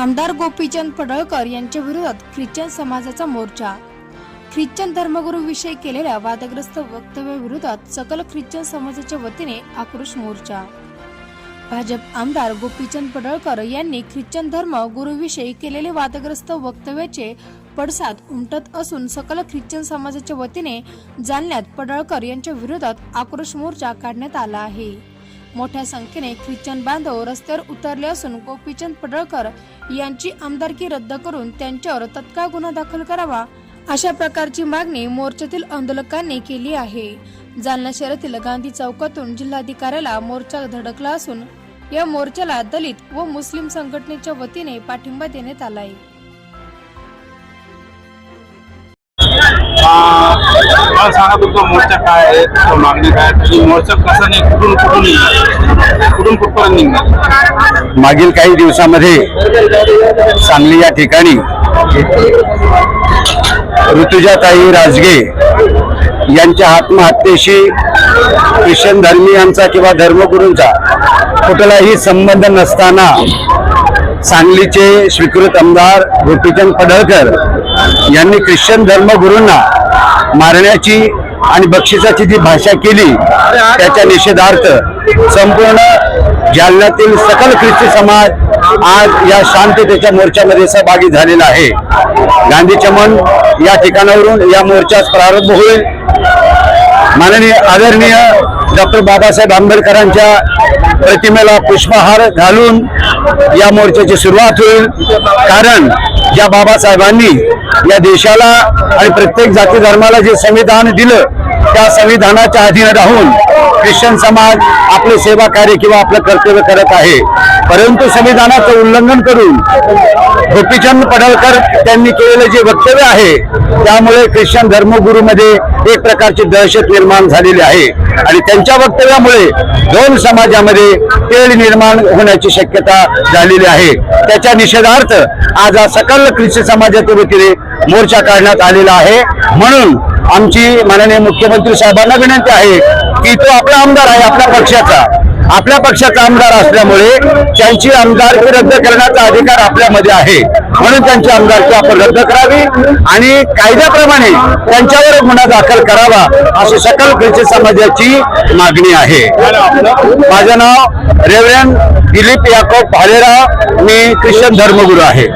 आमदार गोपीचंद पडळकर यांच्या विरोधात ख्रिश्चन समाजाचा मोर्चा. ख्रिश्चन धर्मगुरूविषयी केलेल्या वादग्रस्त वक्तव्याविरोधात सकल ख्रिश्चन समाजाच्या वतीने आक्रोश मोर्चा. भाजप आमदार गोपीचंद पडळकर यांनी ख्रिश्चन धर्म गुरुविषयी केलेले वादग्रस्त वक्तव्याचे पडसाद उमटत असून सकल ख्रिश्चन समाजाच्या वतीने जालन्यात पडळकर यांच्या विरोधात आक्रोश मोर्चा काढण्यात आला आहे. मोठ्या संख्येने ख्रिश्चन बांधव रस्त्यावर उतरले असून गोपीचंद पडळकर यांची आमदारकी रद्द करून त्यांच्यावर तत्काळ गुन्हा दाखल करावा अशा प्रकारची मागणी मोर्चातील आंदोलकांनी केली आहे. जालना शहरातील गांधी चौकातून जिल्हाधिकाऱ्याला मोर्चा धडकला असून या मोर्चाला दलित व मुस्लिम संघटनेच्या वतीने पाठिंबा देण्यात आला आहे आ, मला सांगा तुमचा मोर्चा काय आहे तुमचं मागणी काय आहे? आणि मोर्चा कसा नाही कुठून कुठून निघणार कुठून कुठपर्यंत निघणार मागील काही दिवसामध्ये सांगली या ठिकाणी ऋतुजाताई राजगे यांच्या आत्महत्येशी ख्रिश्चन धर्मीयांचा किंवा धर्मगुरूंचा कुठलाही संबंध नसताना सांगलीचे स्वीकृत आमदार गोपीचंद पडळकर यांनी ख्रिश्चन धर्मगुरूंना मारण्याची आणि बक्षिसाची जी भाषा केली त्याच्या निषेधार्थ संपूर्ण जालन्यातील सकल ख्रिस्ती समाज आज या शांततेच्या मोर्चामध्ये सहभागी झालेला आहे. गांधी चमन या ठिकाणावरून या मोर्चास प्रारंभ होईल. माननीय आदरणीय डॉक्टर बाबासाहेब आंबेडकरांच्या प्रतिमेला पुष्पहार घालून या मोर्चाची सुरुवात होईल. कारण ज्या बाबासाहेबांनी या देशाला आणि प्रत्येक जाती धर्माला जे संविधान दिलं त्या संविधानाच्या अधीन राहून ख्रिश्चन समाज आपले सेवा कार्य किंवा आपलं कर्तव्य करत आहे. परंतु संविधानाचं उल्लंघन करून गोपीचंद पडळकर त्यांनी केलेलं जे वक्तव्य आहे त्यामुळे ख्रिश्चन धर्मगुरूमध्ये एक प्रकारची दहशत निर्माण झालेली आहे. आणि त्यांच्या वक्तव्यामुळे दोन समाजामध्ये तेढ निर्माण होण्याची शक्यता झालेली आहे. त्याच्या निषेधार्थ आज हा सकल ख्रिश्चन समाजाच्या वतीने मोर्चा काढण्यात आलेला आहे. म्हणून आमची माननीय मुख्यमंत्री साहेबांना विनंती आहे की तो आपला आमदार आहे आपल्या पक्षाचा. आपल्या पक्षाचा आमदार असल्यामुळे त्यांची आमदारकी रद्द करण्याचा अधिकार आपल्यामध्ये आहे. म्हणून त्यांची आमदारकी आपण रद्द करावी आणि कायद्याप्रमाणे त्यांच्यावर गुन्हा दाखल करावा अशी सकल ख्रिस्ती समाजाची मागणी आहे. माझं नाव रेव्हरंड दिलीप याकोब भालेराव. मी ख्रिश्चन धर्मगुरू आहे.